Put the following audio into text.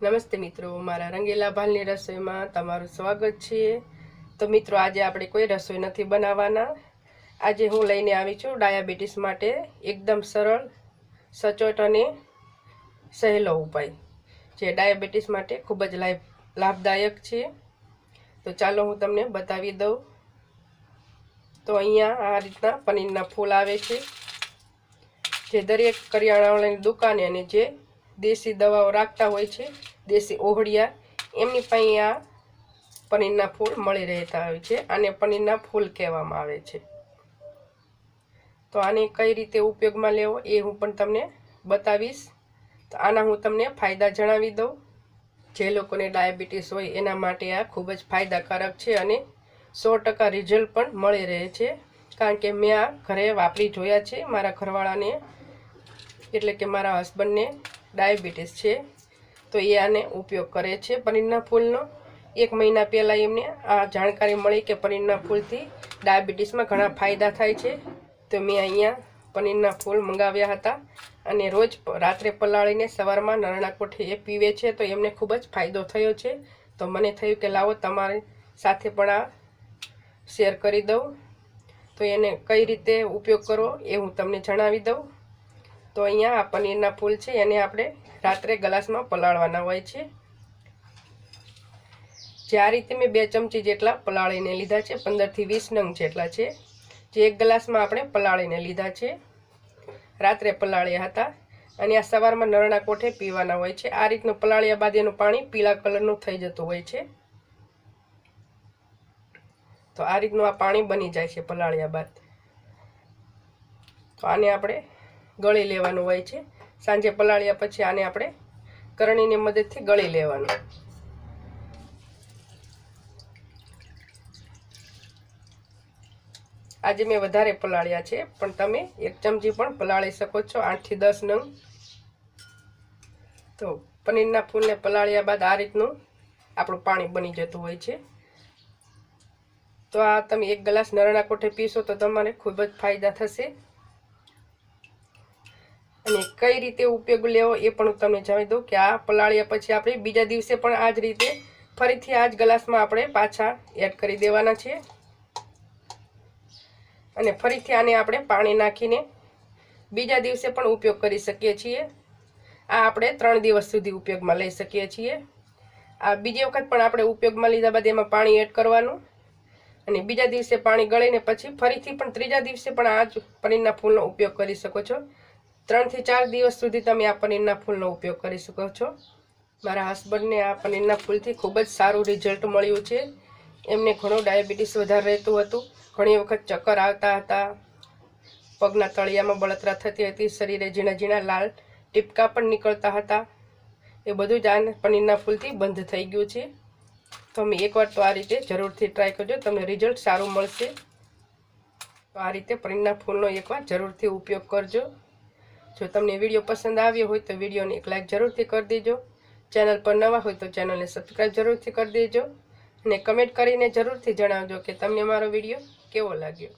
નમસ્તે મિત્રો, મારા રંગીલા ભાલની રસોઈમાં તમારું સ્વાગત છે. તો મિત્રો, આજે આપણે કોઈ રસોઈ નથી બનાવવાના. આજે હું લઈને આવી છું ડાયાબિટીસ માટે એકદમ સરળ, સચોટ અને સહેલો ઉપાય, જે ડાયાબિટીસ માટે ખૂબ જ લાભ લાભદાયક છે. તો ચાલો હું તમને બતાવી દઉં. તો અહીંયા આ રીતના પનીરના ફૂલ આવે છે, જે દરેક કરિયાણાની દુકાને અને જે દેશી દવાઓ રાખતા હોય છે, દેશી ઓહળિયા, એમની પાસે આ પનીરના ફૂલ મળી રહેતા હોય છે આને પનીરના ફૂલ કહેવામાં આવે છે. તો આને કઈ રીતે ઉપયોગમાં લેવો એ હું પણ તમને બતાવીશ. તો આના હું તમને ફાયદા જણાવી દઉં. જે લોકોને ડાયાબિટીસ હોય એના માટે આ ખૂબ જ ફાયદાકારક છે અને સો ટકા રિઝલ્ટ પણ મળી રહે છે. કારણ કે મેં આ ઘરે વાપરી જોયા છે. મારા ઘરવાળાને, એટલે કે મારા હસબન્ડને ડાયાબિટીસ છે. તો એ આને ઉપયોગ કરે છે પનીરના ફૂલનો. એક મહિના પહેલાં એમને આ જાણકારી મળી કે પનીરના ફૂલથી ડાયાબિટીસમાં ઘણા ફાયદા થાય છે. તો મેં અહીંયા પનીરના ફૂલ મંગાવ્યા હતા અને રોજ રાત્રે પલાળીને સવારમાં નરણા કોઠી એ પીવે છે તો એમને ખૂબ જ ફાયદો થયો છે. તો મને થયું કે લાવો તમારી સાથે પણ આ શેર કરી દઉં. તો એને કઈ રીતે ઉપયોગ કરો એ હું તમને જણાવી દઉં. તો અહીંયા આ પનીરના ફૂલ છે, એને આપણે રાત્રે ગ્લાસમાં પલાળવાના હોય છે. જે આ રીતે મેં બે ચમચી જેટલા પલાળીને લીધા છે પંદરથી વીસ નંગ જેટલા છે. જે એક ગ્લાસમાં આપણે પલાળીને લીધા છે. રાત્રે પલાળ્યા હતા અને આ સવારમાં નરણા કોઠે પીવાના હોય છે. આ રીતનું પલાળ્યા બાદ એનું પાણી પીળા કલરનું થઈ જતું હોય છે. તો આ રીતનું આ પાણી બની જાય છે પલાળ્યા બાદ. તો આને આપણે ગળી લેવાનું હોય છે. સાંજે પલાળ્યા પછી આને આપણે કરણીની મદદથી ગળી લેવાનું. આજે મેં વધારે પલાળ્યા છે, પણ તમે એક ચમચી પણ પલાળી શકો છો, આઠથી દસ નંગ. તો પનીરના ફૂલને પલાળ્યા બાદ આ રીતનું આપણું પાણી બની જતું હોય છે. તો આ તમે એક ગ્લાસ નરણા કોઠે પીશો તો તમારે ખૂબ જ ફાયદા થશે. અને કઈ રીતે ઉપયોગ લેવો એ પણ હું તમને જણાવી દઉં કે આ પલાળ્યા પછી આપણે બીજા દિવસે પણ આ જ રીતે ફરીથી આ જ ગ્લાસમાં આપણે પાછા એડ કરી દેવાના છે અને ફરીથી આને આપણે પાણી નાખીને બીજા દિવસે પણ ઉપયોગ કરી શકીએ છીએ. આ આપણે ત્રણ દિવસ સુધી ઉપયોગમાં લઈ શકીએ છીએ. આ બીજી વખત પણ આપણે ઉપયોગમાં લીધા બાદ એમાં પાણી એડ કરવાનું. અને બીજા દિવસે પાણી ગળીને પછી ફરીથી પણ ત્રીજા દિવસે પણ આ જ પનીરના ફૂલનો ઉપયોગ કરી શકો છો. ત્રણથી ચાર દિવસ સુધી તમે આ પનીરના ફૂલનો ઉપયોગ કરી શકો છો. મારા હસબન્ડને આ પનીરના ફૂલથી ખૂબ જ સારું રિઝલ્ટ મળ્યું છે. એમને ઘણું ડાયાબિટીસ વધારે રહેતું હતું. ઘણી વખત ચક્કર આવતા હતા. પગના તળિયામાં બળતરા થતી હતી. શરીરે ઝીણા ઝીણા લાલ ટીપકા પણ નીકળતા હતા. એ બધું જ આ પનીરના ફૂલથી બંધ થઈ ગયું છે. તમે એકવાર તો આ રીતે જરૂરથી ટ્રાય કરજો. તમને રિઝલ્ટ સારું મળશે. તો આ રીતે પનીરના ફૂલનો એકવાર જરૂરથી ઉપયોગ કરજો. જો તમને વીડિયો પસંદ આવ્યો હોય તો વિડીયોને એક લાઇક જરૂરથી કરી દેજો. ચેનલ પર નવા હોય તો ચેનલને સબસ્ક્રાઈબ જરૂરથી કરી દેજો. અને કમેન્ટ કરીને જરૂરથી જણાવજો કે તમને મારો વીડિયો કેવો લાગ્યો.